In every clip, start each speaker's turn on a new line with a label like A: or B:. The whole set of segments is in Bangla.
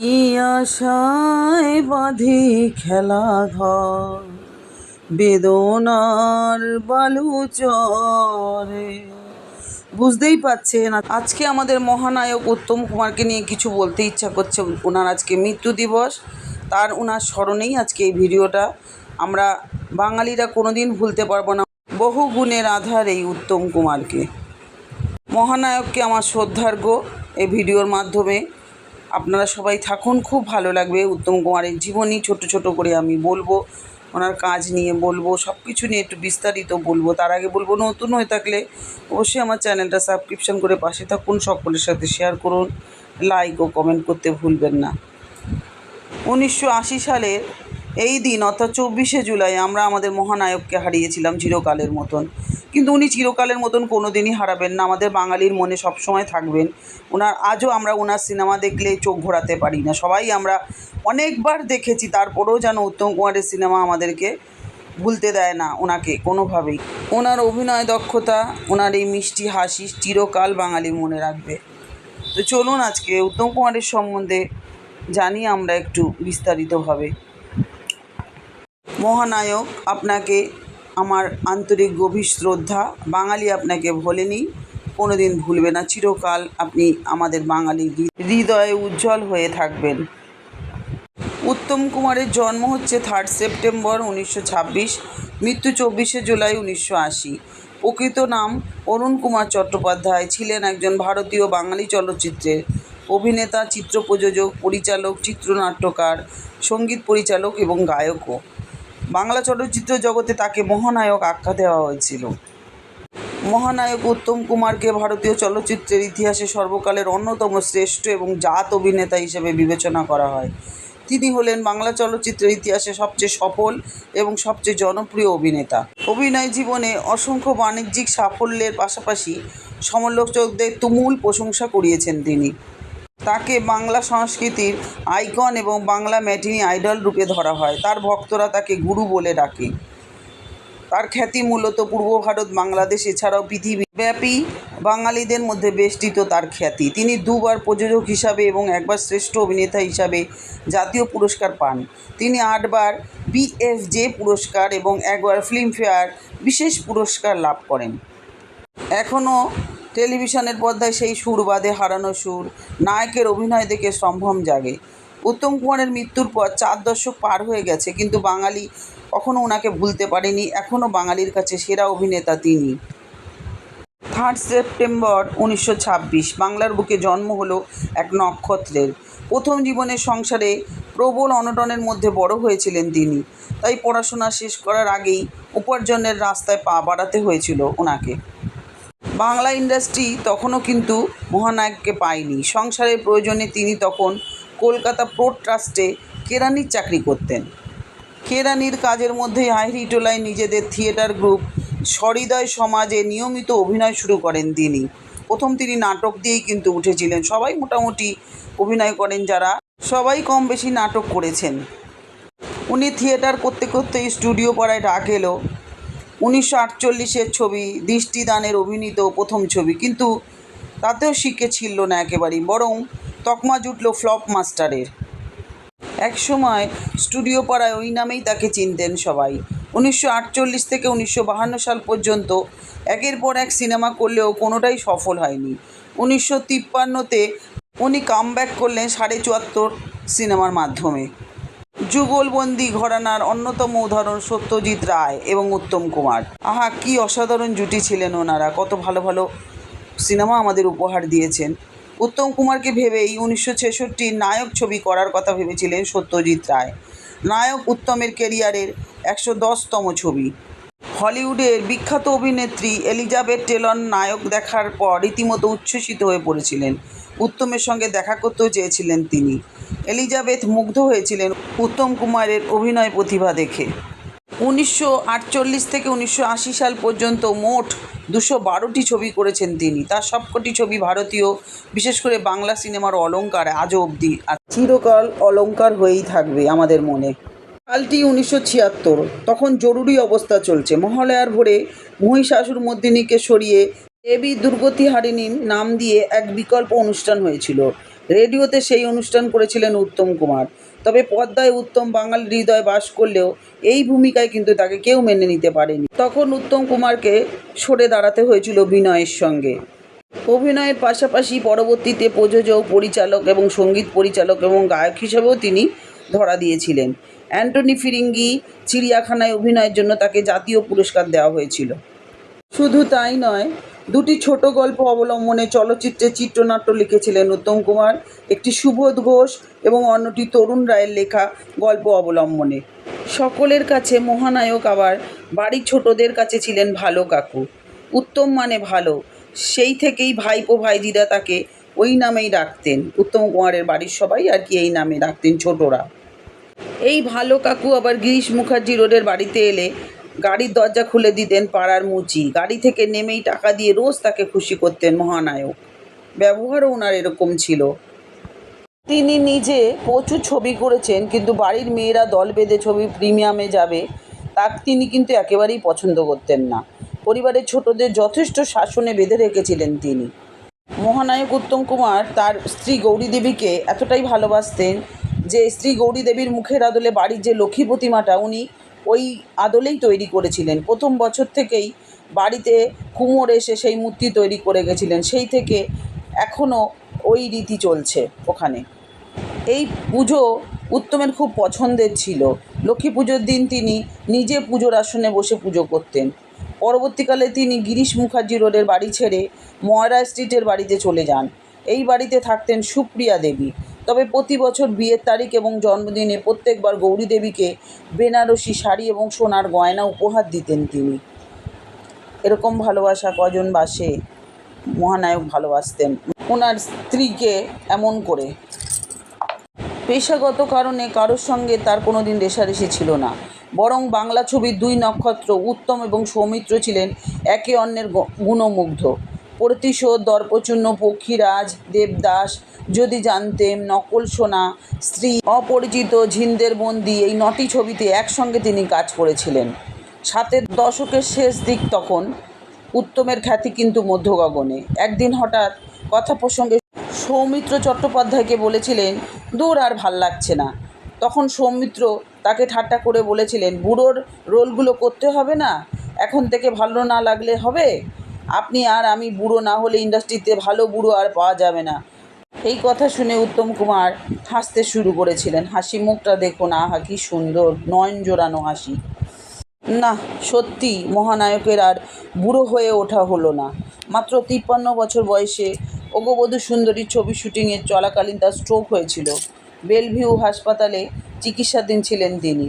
A: কি আশায় বাঁধি খেলা ঘর, বেদনার বালু চরে। বুঝতেই পাচ্ছেন, আজকে আমাদের মহানায়ক উত্তম কুমারকে নিয়ে কিছু বলতে ইচ্ছা করছে। ওনার আজকে মৃত্যু দিবস, তার ওনার স্মরণেই আজকে এই ভিডিওটা। আমরা বাঙালিরা কোনোদিন ভুলতে পারব না। বহু গুণের আধার এই উত্তম কুমারকে। মহানায়ককে আমার শ্রদ্ধার্ঘ এই ভিডিওর মাধ্যমে। আপনারা সবাই থাকুন, খুব ভালো লাগবে। উত্তম কুমারের জীবনী ছোট ছোট করে আমি বলব, ওনার কাজ নিয়ে বলব সব কিছু নিয়ে একটু বিস্তারিত বলব। তার আগে বলব, নতুন হয়ে থাকলে অবশ্যই আমার চ্যানেলটা সাবস্ক্রিপশন করে পাশে থাকুন, সকলের সাথে শেয়ার করুন লাইক ও কমেন্ট করতে ভুলবেন না। উনিশশো আশি সালের এই দিন, অর্থাৎ চব্বিশে জুলাই, আমরা আমাদের মহানায়ককে হারিয়েছিলাম চিরকালের মতন। কিন্তু উনি চিরকালের মতন কোনো দিনই হারাবেন না। আমাদের বাঙালির মনে সবসময় থাকবেন। ওনার, আজও আমরা ওনার সিনেমা দেখলে চোখ ঘোরাতে পারি না। সবাই আমরা অনেকবার দেখেছি, তারপরেও যেন উত্তম কুমারের সিনেমা আমাদেরকে ভুলতে দেয় না ওনাকে কোনোভাবেই। ওনার অভিনয় দক্ষতা, ওনার এই মিষ্টি হাসি চিরকাল বাঙালি মনে রাখবে। তো চলুন আজকে উত্তম কুমারের সম্বন্ধে জানি আমরা একটু বিস্তারিতভাবে। মহানায়ক আপনাকে আমার আন্তরিক গভীর শ্রদ্ধা। বাঙালি আপনাকে ভোলেনি কোনো দিন ভুলবে না। চিরকাল আপনি আমাদের বাঙালি হৃদয়ে উজ্জ্বল হয়ে থাকবেন। উত্তম কুমারের জন্ম হচ্ছে থার্ড সেপ্টেম্বর উনিশশো ছাব্বিশ, মৃত্যু চব্বিশে জুলাই উনিশশো আশি। প্রকৃত নাম অরুণ কুমার চট্টোপাধ্যায় ছিলেন একজন ভারতীয় বাঙালি চলচ্চিত্রের অভিনেতা চিত্র প্রযোজক পরিচালক, চিত্রনাট্যকার, সংগীত পরিচালক এবং গায়কও। বাংলা চলচ্চিত্র জগতে তাকে মহানায়ক আখ্যা দেওয়া হয়েছিল। মহানায়ক উত্তম কুমারকে ভারতীয় চলচ্চিত্রের ইতিহাসে সর্বকালের অন্যতম শ্রেষ্ঠ এবং জাত অভিনেতা হিসেবে বিবেচনা করা হয়। তিনি হলেন বাংলা চলচ্চিত্রের ইতিহাসে সবচেয়ে সফল এবং সবচেয়ে জনপ্রিয় অভিনেতা। অভিনয় জীবনে অসংখ্য বাণিজ্যিক সাফল্যের পাশাপাশি সমালোচকদের তুমুল প্রশংসা কুড়িয়েছেন তিনি। তাকে বাংলা সংস্কৃতির আইকন এবং বাংলা ম্যাটিনি আইডল রূপে ধরা হয়। তার ভক্তরা তাকে গুরু বলে ডাকে। তার খ্যাতি মূলত পূর্ব ভারত, বাংলাদেশ, এছাড়াও পৃথিবীব্যাপী বাঙালিদের মধ্যে বেষ্টিত তার খ্যাতি। তিনি দুবার প্রযোজক হিসাবে এবং একবার শ্রেষ্ঠ অভিনেতা হিসাবে জাতীয় পুরস্কার পান। তিনি আটবার বিএফজে পুরস্কার এবং একবার ফিল্মফেয়ার বিশেষ পুরস্কার লাভ করেন। এখনও টেলিভিশনের পর্দায় সেই সুর বাদে হারানো সুর, নায়কের অভিনয় দেখে সম্ভ্রম জাগে। উত্তম কুমারের মৃত্যুর পর চার দশক পার হয়ে গেছে, কিন্তু বাঙালি কখনও ওনাকে ভুলতে পারেনি এখনও বাঙালির কাছে সেরা অভিনেতা তিনি। থার্ড সেপ্টেম্বর উনিশশো ছাব্বিশ, বাংলার বুকে জন্ম হলো এক নক্ষত্রের। প্রথম জীবনের সংসারে প্রবল অনটনের মধ্যে বড় হয়েছিলেন তিনি। তাই পড়াশোনা শেষ করার আগেই উপার্জনের রাস্তায় পা বাড়াতে হয়েছিল ওনাকে বাংলা ইন্ডাস্ট্রি তখনও কিন্তু মহানায়ককে পায়নি। সংসারের প্রয়োজনে তিনি তখন কলকাতা পোর্ট ট্রাস্টে কেরানির চাকরি করতেন। কেরানির কাজের মধ্যেই হাইরিটোলায় নিজেদের থিয়েটার গ্রুপ সহৃদয় সমাজে নিয়মিত অভিনয় শুরু করেন তিনি। প্রথম তিনি নাটক দিয়েই কিন্তু উঠেছিলেন। সবাই মোটামুটি অভিনয় করেন যারা সবাই কম বেশি নাটক করেছেন। উনি থিয়েটার করতে করতে স্টুডিও পাড়ায় ডাক এলো। উনিশশো আটচল্লিশের ছবি, দৃষ্টিদানের অভিনীত প্রথম ছবি। কিন্তু তাতেও শিখে ছিল না একেবারেই, বরং তকমা জুটল ফ্লপ মাস্টারের। একসময় স্টুডিও পাড়ায় ওই নামেই তাকে চিনতেন সবাই। উনিশশো আটচল্লিশ থেকে উনিশশো বাহান্ন সাল পর্যন্ত একের পর এক সিনেমা করলেও কোনোটাই সফল হয়নি। উনিশশো তিপ্পান্নতে উনি কামব্যাক করলেন সাড়ে চুয়াত্তর সিনেমার মাধ্যমে। যুগলবন্দি ঘরানার অন্যতম উদাহরণ সত্যজিৎ রায় এবং উত্তম কুমার। আহা, কি অসাধারণ জুটি ছিলেন ওনারা। কত ভালো ভালো সিনেমা আমাদের উপহার দিয়েছেন। উত্তম কুমারকে ভেবেই উনিশশো ছেষট্টির নায়ক ছবি করার কথা ভেবেছিলেন সত্যজিৎ রায়। নায়ক উত্তমের কেরিয়ারের একশো দশতম ছবি। হলিউডের বিখ্যাত অভিনেত্রী এলিজাবেথ টেলন নায়ক দেখার পর রীতিমতো উচ্ছ্বসিত হয়ে পড়েছিলেন। উত্তমের সঙ্গে দেখা করতেও চেয়েছিলেন তিনি। এলিজাবেথ মুগ্ধ হয়েছিলেন উত্তম কুমারের অভিনয় প্রতিভা দেখে। উনিশশো আটচল্লিশ থেকে উনিশশো আশি সাল পর্যন্ত মোট দুশো বারোটি ছবি করেছেন তিনি। তার সবকটি ছবি ভারতীয়, বিশেষ করে বাংলা সিনেমার অলঙ্কার আজও অবধি চিরকাল অলঙ্কার হয়েই থাকবে আমাদের মনে। সালটি উনিশশো ছিয়াত্তর। তখন জরুরি অবস্থা চলছে। মহালয়ার ভোরে মহিষাসুর মর্দিনীকে সরিয়ে দেবী দুর্গতি হারিণীর নাম দিয়ে এক বিকল্প অনুষ্ঠান হয়েছিল। রেডিওতে সেই অনুষ্ঠান করেছিলেন উত্তম কুমার। তবে পদ্মায় উত্তম বাঙালি হৃদয় বাস করলেও এই ভূমিকায় কিন্তু তাকে কেউ মেনে নিতে পারেনি। তখন উত্তম কুমারকে সরে দাঁড়াতে হয়েছিল বিনয়ের সঙ্গে। অভিনয়ের পাশাপাশি পরবর্তীতে প্রযোজক, পরিচালক এবং সংগীত পরিচালক এবং গায়ক হিসেবেও তিনি ধরা দিয়েছিলেন। অ্যান্টনি ফিরিঙ্গি চিড়িয়াখানায় অভিনয়ের জন্য তাকে জাতীয় পুরস্কার দেওয়া হয়েছিল। শুধু তাই নয় দুটি ছোট গল্প অবলম্বনে চলচ্চিত্রে চিত্রনাট্য লিখেছিলেন উত্তম কুমার, একটি সুবোধ ঘোষ এবং অন্যটি তরুণ রায়ের লেখা গল্প অবলম্বনে। সকলের কাছে মহানায়ক আবার বাড়ির ছোটদের কাছে ছিলেন ভালো কাকু। উত্তম মানে ভালো। সেই থেকেই ভাইপো ভাইজিরা তাকে ওই নামেই ডাকতেন। উত্তম কুমারের বাড়ির সবাই আর কি এই নামে ডাকতেন ছোটরা। এই ভালো কাকু আবার গিরিশ মুখার্জি রোডের বাড়িতে এলে গাড়ির দরজা খুলে দিতেন পাড়ার মুচি। গাড়ি থেকে নেমেই টাকা দিয়ে রোজ তাকে খুশি করতেন মহানায়ক। ব্যবহারও ওনার এরকম ছিল। তিনি নিজে প্রচুর ছবি করেছেন, কিন্তু বাড়ির মেয়েরা দল বেঁধে ছবি প্রিমিয়ামে যাবে, তা তিনি কিন্তু একেবারেই পছন্দ করতেন না। পরিবারের ছোটদের যথেষ্ট শাসনে বেঁধে রেখেছিলেন তিনি। মহানায়ক উত্তম কুমার তার স্ত্রী গৌরী দেবীকে এতটাই ভালোবাসতেন যে স্ত্রী গৌরী দেবীর মুখের আদলে বাড়ির যে লক্ষ্মী প্রতিমাটা, উনি ওই আদলেই তৈরি করেছিলেন। প্রথম বছর থেকেই বাড়িতে কুমোর এসে সেই মূর্তি তৈরি করে গেছিলেন। সেই থেকে এখনও ওই রীতি চলছে ওখানে। এই পুজো উত্তমের খুব পছন্দের ছিল। লক্ষ্মী পুজোর দিন তিনি নিজে পুজোর আসনে বসে পুজো করতেন। পরবর্তীকালে তিনি গিরিশ মুখার্জি রোডের বাড়ি ছেড়ে ময়রা স্ট্রিটের বাড়িতে চলে যান। এই বাড়িতে থাকতেন সুপ্রিয়া দেবী। তবে প্রতি বছর বিয়ের তারিখ এবং জন্মদিনে প্রত্যেকবার গৌরী দেবীকে বেনারসি শাড়ি এবং সোনার গয়না উপহার দিতেন তিনি। এরকম ভালোবাসা কজন বাসে মহানায়ক ভালোবাসতেন? ওনার স্ত্রীকে এমন করে। পেশাগত কারণে কারোর সঙ্গে তার কোনো দিন রেষারেষি ছিল না। বরং বাংলা ছবির দুই নক্ষত্র উত্তম এবং সৌমিত্র ছিলেন একে অন্যের গুণমুগ্ধ। প্রতিশোধ, দর্পচূর্ণ, পক্ষীরাজ, দেবদাস যদি জানতেম নকল সোনা, স্ত্রী, অপরিচিত ঝিন্দের বন্দি এই নটি ছবিতে একসঙ্গে তিনি কাজ করেছিলেন। সাতের দশকের শেষ দিক তখন উত্তমের খ্যাতি কিন্তু মধ্যগগনে। একদিন হঠাৎ কথা প্রসঙ্গে সৌমিত্র চট্টোপাধ্যায়কে বলেছিলেন, দূর আর ভালো লাগছে না। তখন সৌমিত্র তাকে ঠাট্টা করে বলেছিলেন, বুড়োর রোলগুলো করতে হবে না? এখন থেকে ভালো না লাগলে হবে? আপনি আর আমি বুড়ো না হলে ইন্ডাস্ট্রিতে ভালো বুড়ো আর পাওয়া যাবে না। এই কথা শুনে উত্তম কুমার হাসতে শুরু করেছিলেন। হাসি মুখটা দেখুন আহা, কি সুন্দর, নয়ন জোড়ানো হাসি। না, সত্যি মহানায়কের আর বুড়ো হয়ে ওঠা হলো না। মাত্র তিপ্পান্ন বছর বয়সে অগবধূ সুন্দরীর ছবি শুটিংয়ের চলাকালীন তার স্ট্রোক হয়েছিল। বেলভিউ হাসপাতালে চিকিৎসাধীন ছিলেন তিনি।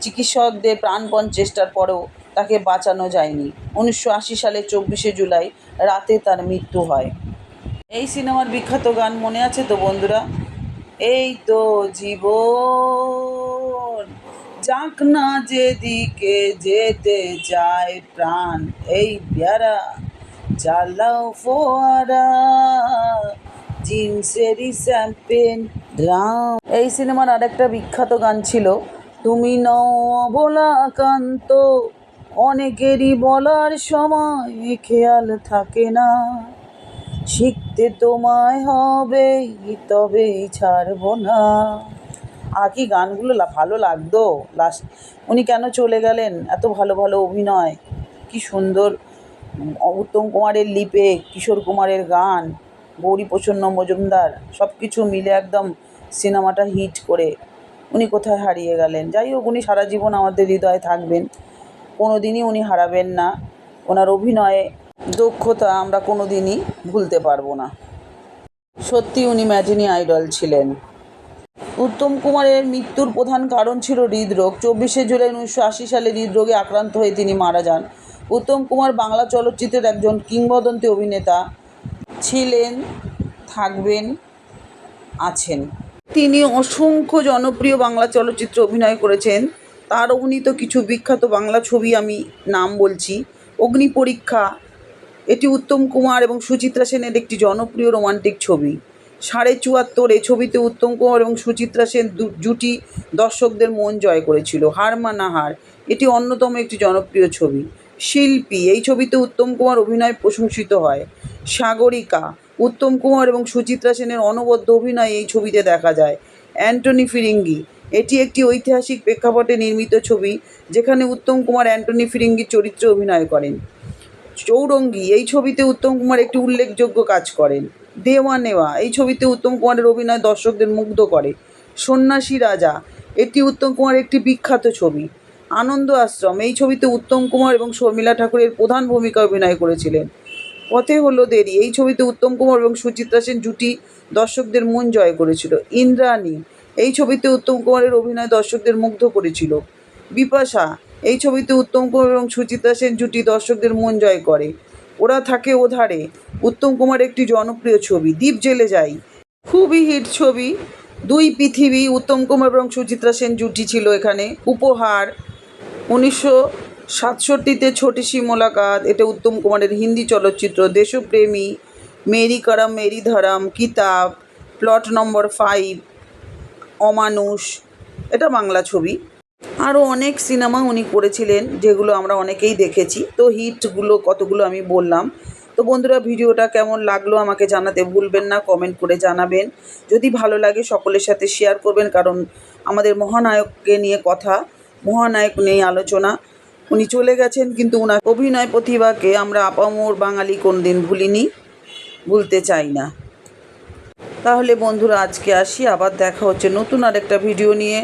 A: চিকিৎসকদের প্রাণপণ চেষ্টার পরেও তাকে বাঁচানো যায়নি। উনিশশো আশি সালের চব্বিশে জুলাই রাতে তার মৃত্যু হয়। এই সিনেমার বিখ্যাত গান মনে আছে তো, বন্ধুরা? এই তো জীবন। যাক না যেদিকে যেতে যায় প্রাণ, এই পেয়ারা চালাও ফোয়ারা। জিন্সেরই শ্যাম্পেন ড্রাম এই সিনেমার আরেকটা বিখ্যাত গান ছিল, তুমি নও অনেকেরই বলার সময় খেয়াল থাকে না। শিখতে তোমায় হবে তবে ছাড়বো না। আর কি গানগুলো ভালো লাগতো। লাস্ট উনি কেন চলে গেলেন? এত ভালো ভালো অভিনয়। কি সুন্দর। উত্তম কুমারের লিপে কিশোর কুমারের গান, গৌরী প্রসন্ন মজুমদার সব কিছু মিলে একদম সিনেমাটা হিট করে উনি কোথায় হারিয়ে গেলেন? যাই হোক, উনি সারা জীবন আমাদের হৃদয়ে থাকবেন। কোনো দিনই উনি হারাবেন না। ওনার অভিনয়ে দক্ষতা আমরা কোনো দিনই ভুলতে পারব না। সত্যি উনি ম্যাজিনি আইডল ছিলেন। উত্তম কুমারের মৃত্যুর প্রধান কারণ ছিল হৃদরোগ। চব্বিশে জুলাই উনিশশো আশি সালে হৃদরোগে আক্রান্ত হয়ে তিনি মারা যান। উত্তম কুমার বাংলা চলচ্চিত্রের একজন কিংবদন্তি অভিনেতা ছিলেন, থাকবেন, আছেন। তিনি অসংখ্য জনপ্রিয় বাংলা চলচ্চিত্রে অভিনয় করেছেন। তার অভিনীত কিছু বিখ্যাত বাংলা ছবি আমি নাম বলছি। অগ্নি পরীক্ষা এটি উত্তম কুমার এবং সুচিত্রা সেনের একটি জনপ্রিয় রোমান্টিক ছবি। সাড়ে চুয়াত্তর এই ছবিতে উত্তম কুমার এবং সুচিত্রা সেন জুটি দর্শকদের মন জয় করেছিল। হার মানা হার, এটি অন্যতম একটি জনপ্রিয় ছবি। শিল্পী, এই ছবিতে উত্তম কুমার অভিনয় প্রশংসিত হয়। সাগরিকা, উত্তম কুমার এবং সুচিত্রা সেনের অনবদ্য অভিনয় এই ছবিতে দেখা যায়। অ্যান্টনি ফিরিঙ্গি, এটি একটি ঐতিহাসিক প্রেক্ষাপটে নির্মিত ছবি, যেখানে উত্তম কুমার অ্যান্টনি ফিরিঙ্গির চরিত্রে অভিনয় করেন। চৌরঙ্গি, এই ছবিতে উত্তম কুমার একটি উল্লেখযোগ্য কাজ করেন। দেওয়া নেওয়া, এই ছবিতে উত্তম কুমারের অভিনয় দর্শকদের মুগ্ধ করে। সন্ন্যাসী রাজা, এটি উত্তম কুমার একটি বিখ্যাত ছবি। আনন্দ আশ্রম, এই ছবিতে উত্তম কুমার এবং শর্মিলা ঠাকুরের প্রধান ভূমিকা অভিনয় করেছিলেন। পথে হলো দেরি, এই ছবিতে উত্তম কুমার এবং সুচিত্রা সেন জুটি দর্শকদের মন জয় করেছিল। ইন্দ্রাণী, এই ছবিতে উত্তম কুমারের অভিনয় দর্শকদের মুগ্ধ করেছিল। বিপাশা এই ছবিতে উত্তম কুমার এবং সুচিত্রা সেন জুটি দর্শকদের মন জয় করে। ওরা থাকে ওধারে। উত্তম কুমার একটি জনপ্রিয় ছবি, দ্বীপ জেলে যাই। খুবই হিট ছবি। দুই পৃথিবী, উত্তম কুমার এবং সুচিত্রা সেন জুটি ছিল এখানে। উপহার, উনিশশো সাতষট্টিতে ছোটি সি মোলাকাত, এটা উত্তম কুমারের হিন্দি চলচ্চিত্র। দেশপ্রেমী, মেরি করম, মেরি ধরম, কিতাব, প্লট নম্বর ফাইভ, অমানুষ, এটা বাংলা ছবি। আরও অনেক সিনেমা উনি করেছিলেন, যেগুলো আমরা অনেকেই দেখেছি। তো হিটগুলো কতগুলো আমি বললাম। তো বন্ধুরা, ভিডিওটা কেমন লাগল আমাকে জানাতে ভুলবেন না কমেন্ট করে জানাবেন। যদি ভালো লাগে, সকলের সাথে শেয়ার করবেন, কারণ আমাদের মহানায়ককে নিয়ে কথা, মহানায়ক নিয়ে আলোচনা। উনি চলে গেছেন, কিন্তু ওনার অভিনয় প্রতিভাকে আমরা আপামোর বাঙালি কোনদিন ভুলিনি, ভুলতে চাই না। তাহলে বন্ধুরা, আজকে আসি, আবার দেখা হচ্ছে নতুন আরেকটা ভিডিও নিয়ে।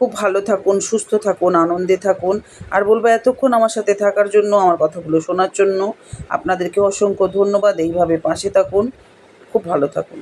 A: খুব ভালো থাকুন, সুস্থ থাকুন, আনন্দে থাকুন। আর বলব, এতক্ষণ আমার সাথে থাকার জন্য, আমার কথাগুলো শোনার জন্য আপনাদেরকে অসংখ্য ধন্যবাদ। এইভাবে পাশে থাকুন। খুব ভালো থাকুন।